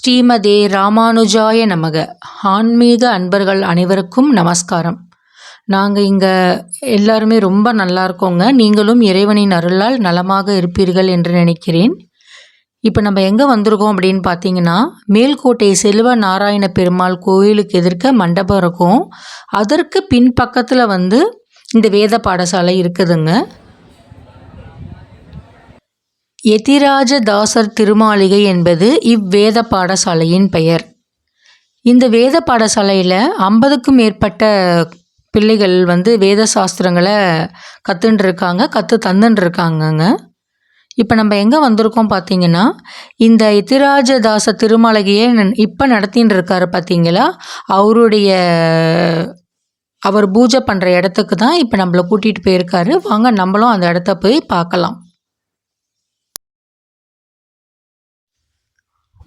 ஸ்ரீமதே ராமானுஜாய நமக. ஆன்மீக அன்பர்கள் அனைவருக்கும் நமஸ்காரம். நாங்கள் இங்கே எல்லாருமே ரொம்ப நல்லா இருக்கோங்க. நீங்களும் இறைவனின் அருளால் நலமாக இருப்பீர்கள் என்று நினைக்கிறேன். இப்போ நம்ம எங்கே வந்திருக்கோம் அப்படின்னு பார்த்தீங்கன்னா மேல்கோட்டை செல்வ நாராயண பெருமாள் கோயிலுக்கு எதிர்க்க மண்டபம் இருக்கும். அதற்கு பின்பக்கத்தில் வந்து இந்த வேத பாடசாலை இருக்குதுங்க. எதிராஜதாசர் திருமாளிகை என்பது இவ்வேத பாடசாலையின் பெயர். இந்த வேத பாடசாலையில் ஐம்பதுக்கும் மேற்பட்ட பிள்ளைகள் வந்து வேத சாஸ்திரங்களை கற்றுன்னு இருக்காங்க கற்று தந்துன்னு இருக்காங்கங்க இப்போ நம்ம எங்கே வந்திருக்கோம் பார்த்தீங்கன்னா இந்த எத்திராஜதாச திருமாளிகையை இப்போ நடத்தின்னு இருக்காரு பார்த்தீங்களா அவருடைய அவர் பூஜை பண்ணுற இடத்துக்கு தான் இப்போ நம்மளை கூட்டிகிட்டு போயிருக்காரு. வாங்க நம்மளும் அந்த இடத்த போய் பார்க்கலாம்.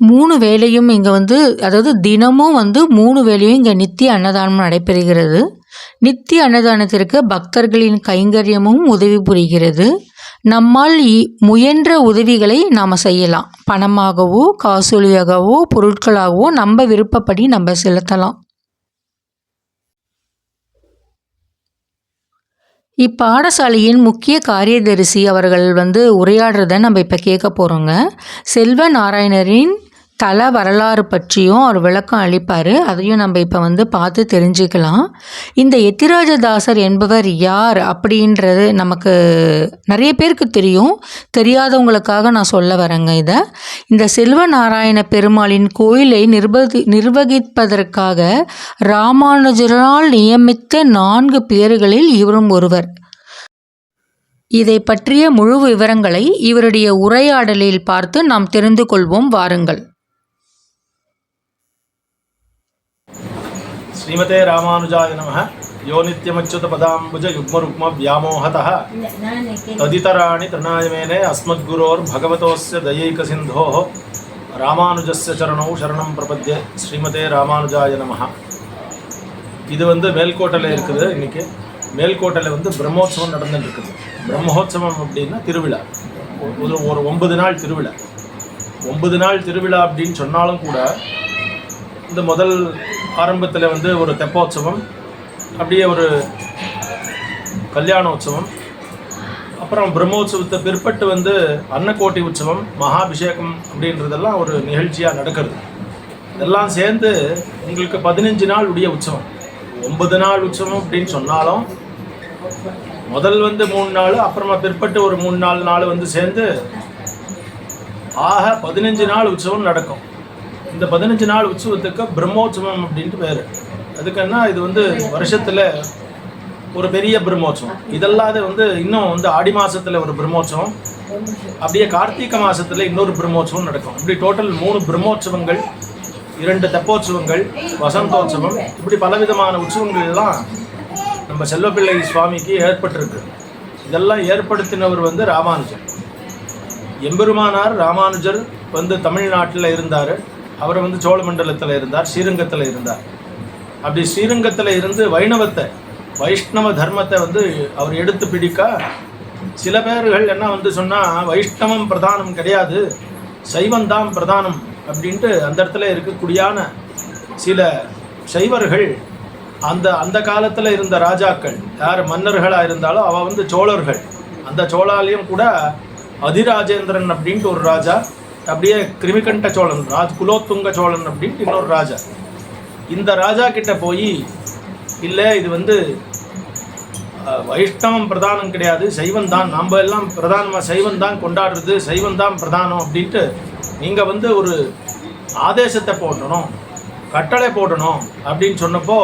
மூணு வேலையும் இங்கே வந்து அதாவது தினமும் வந்து மூணு வேலையும் இங்கே நித்திய அன்னதானம் நடைபெறுகிறது. நித்திய அன்னதானத்திற்கு பக்தர்களின் கைங்கரியமும் உதவி புரிகிறது. நம்மால் இ- முயன்ற உதவிகளை நாம் செய்யலாம். பணமாகவோ காசோலியாகவோ பொருட்களாகவோ நம்ம விருப்பப்படி நம்ம செலுத்தலாம். இப்பாடசாலையின் முக்கிய காரியதரிசி அவர்கள் வந்து உரையாடுறத நம்ம இப்போ கேட்க போகிறோங்க செல்வ நாராயணரின் தல வரலாறு பற்றியும் அவர் விளக்கம் அளிப்பார். அதையும் நம்ம இப்போ வந்து பார்த்து தெரிஞ்சுக்கலாம். இந்த எத்திராஜதாசர் என்பவர் யார் அப்படின்றது நமக்கு நிறைய பேருக்கு தெரியும். தெரியாதவங்களுக்காக நான் சொல்ல வரேங்க இதை. இந்த செல்வ நாராயண பெருமாளின் கோயிலை நிர்வகி நிர்வகிப்பதற்காக ராமானுஜரால் நியமித்த நான்கு பேர்களில் இவரும் ஒருவர். இதை பற்றிய முழு விவரங்களை இவருடைய உரையாடலில் பார்த்து நாம் தெரிந்து கொள்வோம். வாருங்கள். ஸ்ரீமதே ராமானுஜாய நம யோனித்யமச்சுத பதாம்புஜ யுக்மருக்ம வியாமோகத ததிதராணி திருநாயமேனே அஸ்மத்குரோர் பகவதோஸ்ய தயைக சிந்தோ ராமானுஜஸ்ய சரணோ சரணம் பிரபத்திய ஸ்ரீமதே ராமானுஜாய நம இது வந்து மேல்கோட்டையில் இருக்குது இன்றைக்கி மேல்கோட்டையில் வந்து பிரம்மோத்சவம் நடந்துட்டு இருக்குது பிரம்மோத்சவம் அப்படின்னா திருவிழா ஒரு ஒன்பது நாள் திருவிழா ஒன்பது நாள் திருவிழா அப்படின்னு சொன்னாலும் கூட இந்த முதல் ஆரம்பத்தில் வந்து ஒரு தெப்போற்சவம் அப்படியே ஒரு கல்யாண உற்சவம் அப்புறம் பிரம்மோற்சவத்தை பிற்பட்டு வந்து அன்னக்கோட்டை உற்சவம் மகாபிஷேகம் அப்படின்றதெல்லாம் ஒரு நிகழ்ச்சியாக நடக்கிறது. இதெல்லாம் சேர்ந்து உங்களுக்கு பதினஞ்சு நாள் உடைய உற்சவம். ஒன்பது நாள் உற்சவம் அப்படின்னு சொன்னாலும் முதல் வந்து மூணு நாள் அப்புறமா பிற்பட்டு ஒரு மூணு நாலு நாள் வந்து சேர்ந்து ஆக பதினஞ்சு நாள் உற்சவம் நடக்கும். இந்த பதினஞ்சு நாள் உற்சவத்துக்கு பிரம்மோற்சவம் அப்படின்ட்டு பேர். அதுக்குன்னா இது வந்து வருஷத்தில் ஒரு பெரிய பிரம்மோற்சவம். இதல்லாத வந்து இன்னும் வந்து ஆடி மாதத்தில் ஒரு பிரம்மோற்சவம். அப்படியே கார்த்திகை மாதத்தில் இன்னொரு பிரம்மோற்சவம் நடக்கும். இப்படி டோட்டல் மூணு பிரம்மோற்சவங்கள் இரண்டு தெப்போற்சவங்கள் வசந்தோற்சவம். இப்படி பலவிதமான உற்சவங்கள் எல்லாம் நம்ம செல்வப்பிள்ளை சுவாமிக்கு ஏற்பட்டிருக்கு. இதெல்லாம் ஏற்படுத்தினவர் வந்து ராமானுஜர். எம்பெருமானார் ராமானுஜர் வந்து தமிழ்நாட்டில் இருந்தார். அவர் வந்து சோழமண்டலத்தில் இருந்தார் ஸ்ரீரங்கத்தில் இருந்தார். அப்படி ஸ்ரீரங்கத்தில் இருந்து வைணவத்தை வைஷ்ணவ தர்மத்தை வந்து அவர் எடுத்து பிடிக்க சில பேர்கள் என்ன வந்து சொன்னால் வைஷ்ணவம் பிரதானம் கிடையாது சைவந்தான் பிரதானம் அப்படின்ட்டு அந்த இடத்துல இருக்கக்கூடியான சில சைவர்கள் அந்த அந்த காலத்தில் இருந்த ராஜாக்கள் யார் மன்னர்களாக இருந்தாலும் அவள் வந்து சோழர்கள். அந்த சோழாலையும் கூட அதிராஜேந்திரன் அப்படின்ட்டு ஒரு ராஜா அப்படியே கிருமிகண்ட சோழன் ராஜ் குலோத்துங்க சோழன் அப்படின்ட்டு இன்னொரு ராஜா. இந்த ராஜா கிட்ட போய் இல்லை இது வந்து வைஷ்ணவம் பிரதானம் கிடையாது சைவம் தான். நாம் எல்லாம் பிரதானமாக சைவம் தான் கொண்டாடுறது சைவம் தான் பிரதானம் அப்படின்ட்டு நீங்கள் வந்து ஒரு ஆதேசத்தை போடணும் கட்டளை போடணும் அப்படின்னு சொன்னப்போ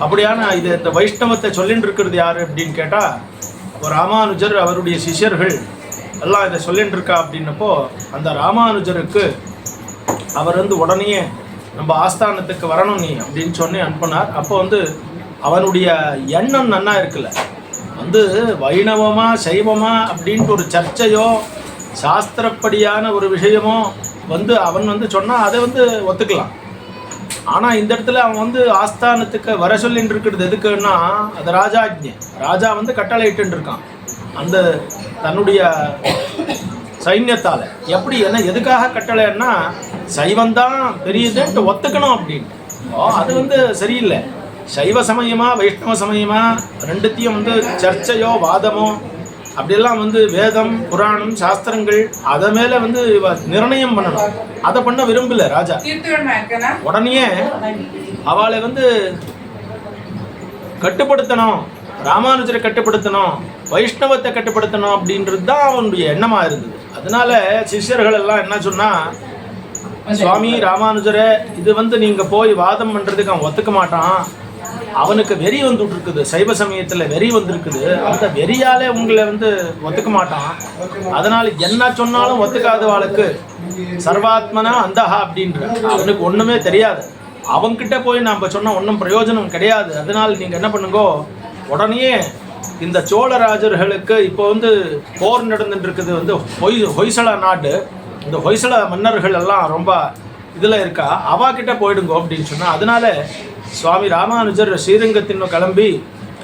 அப்படியான இது இந்த வைஷ்ணவத்தை சொல்லின்னு இருக்கிறது யார்? அப்படின்னு கேட்டால் ஒரு ராமானுஜர் அவருடைய சிஷ்யர்கள் எல்லாம் இதை சொல்லிட்டு இருக்கா அப்படின்னப்போ அந்த ராமானுஜருக்கு அவர் வந்து உடனே நம்ம ஆஸ்தானத்துக்கு வரணும் நீ அப்படின்னு சொல்லி அனுப்பினார். அப்போ வந்து அவனுடைய எண்ணம் நன்னா இருக்குல்ல. வந்து வைணவமா சைவமா அப்படின்ட்டு ஒரு சர்ச்சையோ சாஸ்திரப்படியான ஒரு விஷயமோ வந்து அவன் வந்து சொன்னால் அதை வந்து ஒத்துக்கலாம். ஆனால் இந்த இடத்துல அவன் வந்து ஆஸ்தானத்துக்கு வர சொல்லின்னு இருக்கிறது எதுக்குன்னா அது ராஜாஜ்ஞை. ராஜா வந்து கட்டளை இட்டுன்னு இருக்கான் அந்த தன்னுடைய சைன்யத்தால். எப்படி என்ன எதுக்காக கட்டளைன்னா சைவம்தான் பெரியதுன்ட்டு ஒத்துக்கணும் அப்படின்னு. ஓ அது வந்து சரியில்லை. சைவ சமயமா வைஷ்ணவ சமயமா ரெண்டுத்தையும் வந்து சர்ச்சையோ வாதமோ அப்படியெல்லாம் வந்து வேதம் புராணம் சாஸ்திரங்கள் அதை மேலே வந்து நிர்ணயம் பண்ணணும். அதை பண்ண விரும்பல ராஜா. உடனே அவளை வந்து கட்டுப்படுத்தணும். ராமானுஜரை கட்டுப்படுத்தணும். வைஷ்ணவத்தை கட்டுப்படுத்தணும் அப்படின்றது தான் அவனுடைய எண்ணமா இருந்தது. அதனால சிஷ்யர்கள் எல்லாம் என்ன சொன்னா சுவாமி ராமானுஜரை இது வந்து நீங்க போய் வாதம் பண்றதுக்கு அவன் ஒத்துக்க மாட்டான். அவனுக்கு வெறி வந்துட்டு இருக்குது சைவ சமயத்துல வெறி வந்திருக்குது. அந்த வெறியாலே உங்களை வந்து ஒத்துக்க மாட்டான். அதனால என்ன சொன்னாலும் ஒத்துக்காதவாளுக்கு சர்வாத்மனா அந்தஹா அப்படின்ற. அவனுக்கு ஒண்ணுமே தெரியாது. அவன்கிட்ட போய் நம்ம சொன்னால் ஒன்றும் பிரயோஜனம் கிடையாது. அதனால நீங்கள் என்ன பண்ணுங்கோ உடனே இந்த சோழராஜர்களுக்கு இப்போ வந்து போர் நடந்துட்டு இருக்குது வந்து ஹொய் ஹொய்சள நாடு. இந்த ஹொய்சள மன்னர்கள் எல்லாம் ரொம்ப இதில் இருக்கா? அவா கிட்டே போயிடுங்க அப்படின்னு சொன்னால் அதனால சுவாமி ராமானுஜர் ஸ்ரீரங்கத்தின் கிளம்பி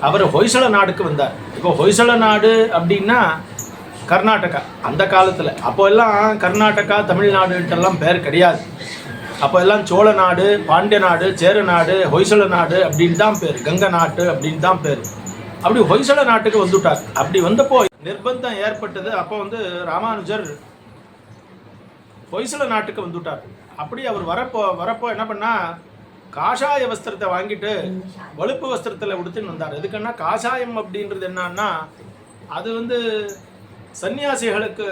அவர் ஹொய்சல நாடுக்கு வந்தார். இப்போ ஹொய்சல நாடு அப்படின்னா கர்நாடகா அந்த காலத்தில். அப்போ எல்லாம் கர்நாடகா தமிழ்நாடுன்ட்டெல்லாம் பேர் கிடையாது. அப்போ எல்லாம் சோழ நாடு பாண்டிய நாடு சேர நாடு ஹொய்சல நாடு அப்படின்னு தான் பேர். கங்க நாட்டு அப்படின்னு தான் பேர். அப்படி ஹொய்சல நாட்டுக்கு வந்துட்டார் அப்படி வந்தப்போ நிர்பந்தம் ஏற்பட்டது. அப்போ வந்து ராமானுஜர் ஹொய்சல நாட்டுக்கு வந்துட்டார். அப்படி அவர் வரப்போ வரப்போ என்ன பண்ணா காஷாய வஸ்திரத்தை வாங்கிட்டு வலுப்பு வஸ்திரத்தில் உடுத்துன்னு வந்தார். எதுக்குன்னா காஷாயம் அப்படின்றது என்னன்னா அது வந்து சன்னியாசிகளுக்கு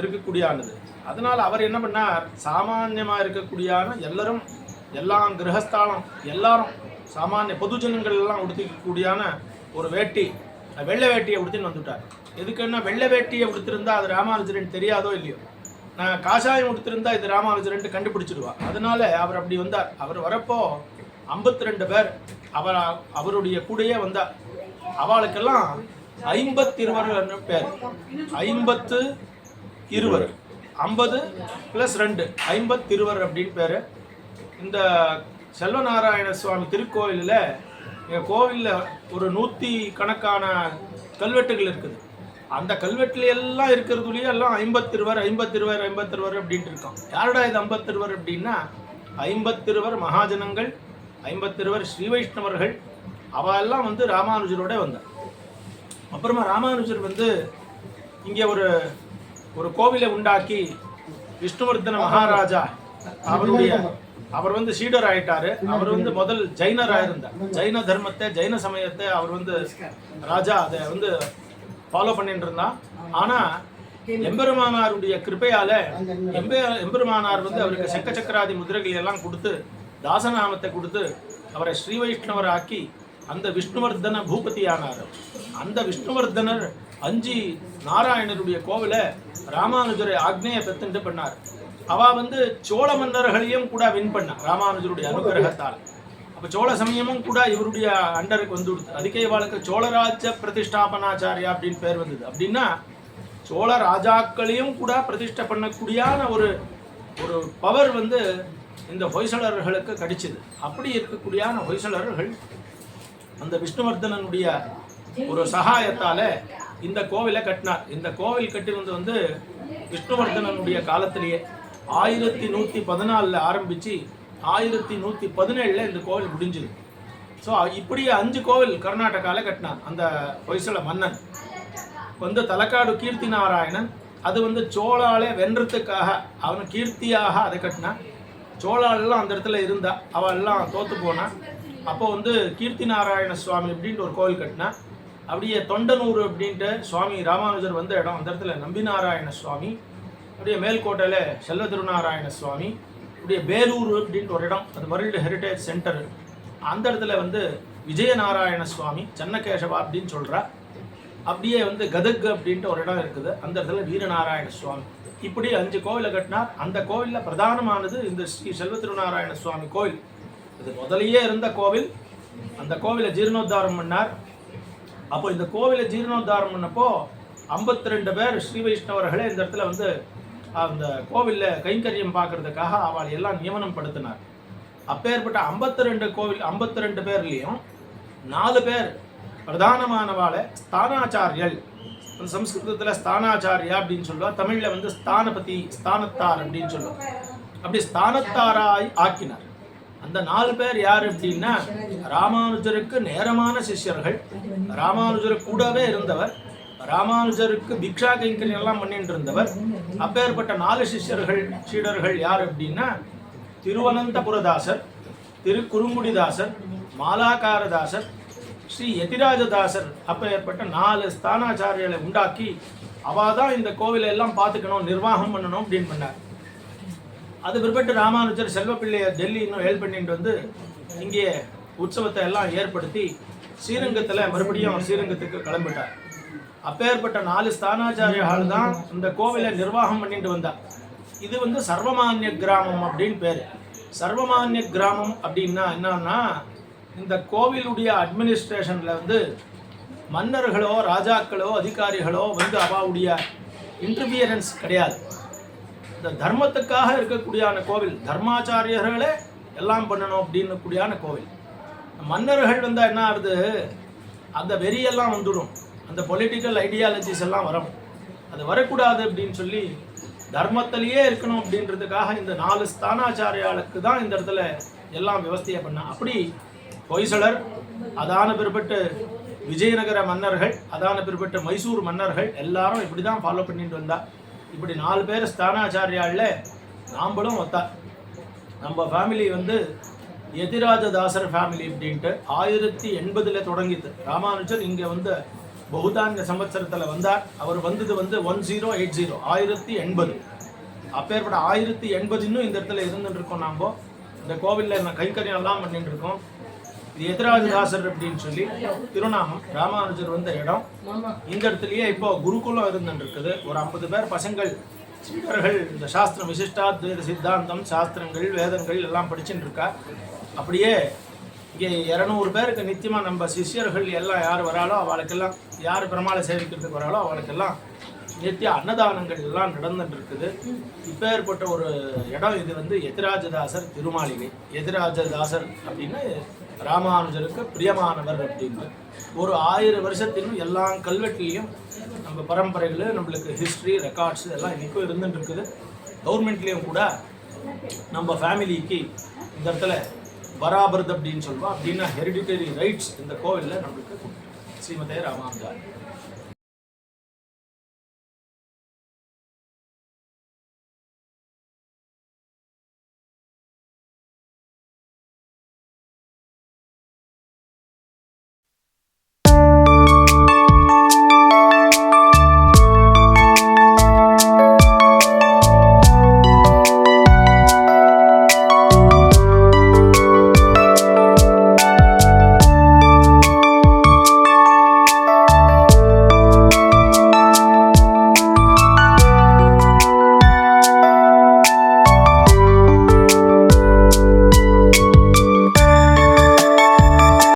இருக்கக்கூடியானது அதனால் அவர் என்ன பண்ணார் சாமானியமாக இருக்கக்கூடியான எல்லாரும் எல்லாம் கிரகஸ்தானம் எல்லாரும் சாமானிய பொதுஜனங்கள் எல்லாம் உடுத்திக்கக்கூடியான ஒரு வேட்டி வெள்ளை வேட்டியை உடுத்துன்னு வந்துவிட்டார் எதுக்குன்னா வெள்ளை வேட்டியை உடுத்திருந்தா அது ராமானுஜரன் தெரியாதோ இல்லையோ? நான் காஷாயம் உடுத்திருந்தா இது ராமானுஜரன் கண்டுபிடிச்சிடுவா. அதனால அவர் அப்படி வந்தார். அவர் வரப்போ 52 ரெண்டு பேர் அவர் அவருடைய கூடயே வந்தார். அவளுக்கெல்லாம் ஐம்பத்தி இருவர் பேர். ஐம்பத்து இருவர். ஐம்பது ப்ளஸ் ரெண்டு. ஐம்பத்தி இருவர் அப்படின்னு பேர். இந்த செல்வநாராயண சுவாமி திருக்கோயிலில் எங்கள் கோவிலில் ஒரு நூற்றி கணக்கான கல்வெட்டுகள் இருக்குது. அந்த கல்வெட்டுல எல்லாம் இருக்கிறதுலயே எல்லாம் ஐம்பத்திருவர் ஐம்பத்திருவர் ஐம்பத்திருவர் அப்படின்ட்டு இருக்கான் யாருடா இது ஐம்பத்திருவர் அப்படின்னா ஐம்பத்திருவர் மகாஜனங்கள் ஐம்பத்திருவர் ஸ்ரீ வைஷ்ணவர்கள் அவெல்லாம் வந்து ராமானுஜரோட வந்தார் அப்புறமா ராமானுஜர் வந்து இங்கே ஒரு ஒரு கோவிலை உண்டாக்கி விஷ்ணுவர்தன மகாராஜா அவருடைய அவர் வந்து சீடர் ஆயிட்டாரு. அவர் வந்து முதல் ஜைனரா இருந்தார் ஜைன தர்மத்தை ஜைன சமயத்தை அவர் வந்து ராஜா அதை வந்து ஃபாலோ பண்ணிட்டு இருந்தான் ஆனா எம்பெருமானாருடைய கிருபையால எம்பெ எம்பெருமானார் வந்து அவருக்கு சக்க சக்கராதி முதிரைகள் எல்லாம் கொடுத்து தாசநாமத்தை கொடுத்து அவரை ஸ்ரீ வைஷ்ணவர் ஆக்கி அந்த விஷ்ணுவர்தன பூபதி ஆனார் அந்த விஷ்ணுவர்தனர் அஞ்சு நாராயணருடைய கோவிலை ராமானுஜரை ஆக்னேய பெத்துண்டு பண்ணார். அவ வந்து சோழ மன்னர்களையும் கூட வின் பண்ணா ராமானுஜருடைய அனுகிரகத்தால். அப்ப சோழ சமயமும் கூட இவருடைய அண்டருக்கு வந்து கொடுத்து அதுக்கே இவாளுக்கு சோழராஜ பிரதிஷ்டாபனாச்சாரியா அப்படின்னு பேர் வந்தது. அப்படின்னா சோழ ராஜாக்களையும் கூட பிரதிஷ்டை பண்ணக்கூடியான ஒரு ஒரு பவர் வந்து இந்த ஹொய்சலர்களுக்கு கடிச்சது. அப்படி இருக்கக்கூடியான ஹொய்சலர்கள் அந்த விஷ்ணுவர்தனனுடைய ஒரு சகாயத்தால இந்த கோவிலை கட்டினார். இந்த கோவில் கட்டினது வந்து விஷ்ணுவர்தனனுடைய காலத்திலேயே ஆயிரத்தி நூற்றி பதினாலில் ஆரம்பித்து ஆயிரத்தி நூற்றி பதினேழில் இந்த கோவில் முடிஞ்சுது. ஸோ இப்படியே அஞ்சு கோவில் கர்நாடகாவில் கட்டினான் அந்த ஹொய்சல மன்னன் வந்து தலக்காடு கீர்த்தி நாராயணன் அது வந்து சோழாலே வென்றதுக்காக அவன் கீர்த்தியாக அதை கட்டினான். சோழாலெல்லாம் அந்த இடத்துல இருந்தா அவள் எல்லாம் போனான் அப்போ வந்து கீர்த்தி நாராயண சுவாமி அப்படின்ட்டு ஒரு கோவில் கட்டினா அப்படியே தொண்டனூர் அப்படின்ட்டு சுவாமி ராமானுஜர் வந்த இடம் அந்த இடத்துல நம்பி நாராயண சுவாமி அப்படியே மேல்கோட்டையில் செல்வ திருநாராயண சுவாமி அப்படியே பேலூர் அப்படின்ட்டு ஒரு இடம் அது வேர்ல்டு ஹெரிட்டேஜ் சென்டர் அந்த இடத்துல வந்து விஜயநாராயண சுவாமி சன்னகேசவா அப்படின்னு சொல்றா அப்படியே வந்து கதக் அப்படின்ட்டு ஒரு இடம் இருக்குது. அந்த இடத்துல வீரநாராயண சுவாமி. இப்படி அஞ்சு கோவிலை கட்டினார். அந்த கோவிலில் பிரதானமானது இந்த ஸ்ரீ செல்வ திருநாராயண சுவாமி கோவில். இது முதலையே இருந்த கோவில். அந்த கோவிலை ஜீர்ணோத்தாரம் பண்ணார். அப்போ இந்த கோவிலை ஜீர்ணோத்தாரம் பண்ணப்போ 52 ரெண்டு பேர் ஸ்ரீ வைஷ்ணவர்களே இந்த இடத்துல வந்து அந்த கோவிலில் கைங்கரியம் பார்க்கறதுக்காக அவள் எல்லாம் நியமனம் படுத்தினார். அப்பேற்பட்ட 52 ரெண்டு கோவில் 52 ரெண்டு பேர்லேயும் நாலு பேர் பிரதானமானவாளை ஸ்தானாச்சாரியல். சம்ஸ்கிருதத்தில் ஸ்தானாச்சாரியா அப்படின்னு சொல்லுவா. தமிழில் வந்து ஸ்தானபதி ஸ்தானத்தார் அப்படின்னு சொல்லுவோம் அப்படி ஸ்தானத்தாராய் ஆக்கினார். அந்த நாலு பேர் யார் அப்படின்னா ராமானுஜருக்கு நேரமான சிஷ்யர்கள். ராமானுஜர் கூடவே இருந்தவர். ராமானுஜருக்கு பிக்ஷா கைங்கரியம் எல்லாம் பண்ணிட்டு இருந்தவர் அப்பேற்பட்ட நாலு சிஷ்யர்கள் சீடர்கள் யார் அப்படின்னா திருவனந்தபுரதாசர் திரு குறுங்குடிதாசர் மாலாகாரதாசர் ஸ்ரீ யதிராஜதாசர் அப்பேற்பட்ட நாலு ஸ்தானாச்சாரியர்களை உண்டாக்கி அவா தான் இந்த கோவிலை எல்லாம் பார்த்துக்கணும் நிர்வாகம் பண்ணணும் அப்படின்னு பண்ணார். அது பிற்பட்டு ராமானுஜர் செல்வப்பிள்ளையை டெல்லி இன்னும் ஹெல்ப் பண்ணிட்டு வந்து இங்கே உற்சவத்தை எல்லாம் ஏற்படுத்தி ஸ்ரீரங்கத்தில் மறுபடியும் ஸ்ரீரங்கத்துக்கு கிளம்பிட்டார். அப்பேற்பட்ட நாலு ஸ்தானாச்சாரியால் தான் இந்த கோவிலை நிர்வாகம் பண்ணிட்டு வந்தார். இது வந்து சர்வமானிய கிராமம் அப்படின்னு பேர். சர்வமானிய கிராமம் அப்படின்னா என்னன்னா இந்த கோவிலுடைய அட்மினிஸ்ட்ரேஷனில் வந்து மன்னர்களோ ராஜாக்களோ அதிகாரிகளோ வந்து அவாவுடைய இன்டர்பியரன்ஸ் கிடையாது. இந்த தர்மத்துக்காக இருக்கக்கூடியான கோவில் தர்மாச்சாரியர்களே எல்லாம் பண்ணணும் அப்படின்னு கூடியான கோவில். மன்னர்கள் வந்தால் என்ன ஆகுது? அந்த வெறியெல்லாம் வந்துடும் அந்த பொலிட்டிக்கல் ஐடியாலஜிஸ் எல்லாம் வரும். அது வரக்கூடாது அப்படின்னு சொல்லி தர்மத்திலேயே இருக்கணும் அப்படின்றதுக்காக இந்த நாலு ஸ்தானாச்சாரியாளுக்கு தான் இந்த இடத்துல எல்லாம் விவஸ்தையை பண்ண. அப்படி பொய்சலர் அதான பிற்பட்டு விஜயநகர மன்னர்கள் அதான பிற்பட்டு மைசூர் மன்னர்கள் எல்லாரும் இப்படி தான் ஃபாலோ பண்ணிட்டு வந்தா. இப்படி நாலு பேர் ஸ்தானாச்சாரியாளில் நாம்பளும் ஒத்தா. நம்ம ஃபேமிலி வந்து எதிராஜதாசர் ஃபேமிலி அப்படின்ட்டு ஆயிரத்தி எண்பதில் தொடங்கிது. ராமானுஜர் இங்கே வந்து பௌதான்ய சம்பத்சரத்தில் வந்தார். அவர் வந்தது வந்து ஒன் ஜீரோ எயிட் ஜீரோ ஆயிரத்தி எண்பது. அப்பேற்பட்ட ஆயிரத்தி எண்பது இன்னும் இந்த இடத்துல இருந்துட்டு இருக்கோம் நாம். இந்த கோவிலில் கைக்கரியம் எல்லாம் பண்ணிட்டு இருக்கோம். இது எதிராஜதாசர் அப்படின்னு சொல்லி திருநாமம் ராமானுஜர் வந்த இடம். இந்த இடத்துலயே இப்போ குருகுலம் இருந்துட்டு இருக்குது. ஒரு ஐம்பது பேர் பசங்கள் சீடர்கள் இந்த சாஸ்திரம் விசிஷ்டாத்வைத சித்தாந்தம் சாஸ்திரங்கள் வேதங்கள் எல்லாம் படிச்சுட்டு இருக்கா. அப்படியே இங்கே இரநூறு பேருக்கு நித்தியமாக நம்ம சிஷ்யர்கள் எல்லாம் யார் வராளோ அவளுக்கெல்லாம் யார் பெருமாளை சேவிக்கிறதுக்கு வராளோ அவளுக்கெல்லாம் நித்திய அன்னதானங்கள் எல்லாம் நடந்துட்டு இருக்குது இப்பேற்பட்ட ஒரு இடம் இது வந்து எதிராஜதாசர் திருமாளிகை எதிராஜதாசர் அப்படின்னு ராமானுஜருக்கு பிரியமானவர் அப்படின்னு. ஒரு ஆயிரம் வருஷத்திலும் எல்லா கல்வெட்டுலேயும் நம்ம பரம்பரைகள் நம்மளுக்கு ஹிஸ்ட்ரி ரெக்கார்ட்ஸ் எல்லாம் இன்றைக்கும் இருந்துட்டு இருக்குது கவர்மெண்ட்லேயும் கூட நம்ம ஃபேமிலிக்கு இந்த இடத்துல பராபரத் அப்படின்னு சொல்லுவோம் அப்படின்னா ஹெரிடிட்டரி ரைட்ஸ் இந்த கோவிலில் நம்மளுக்கு ஸ்ரீமதே ராமானுஜா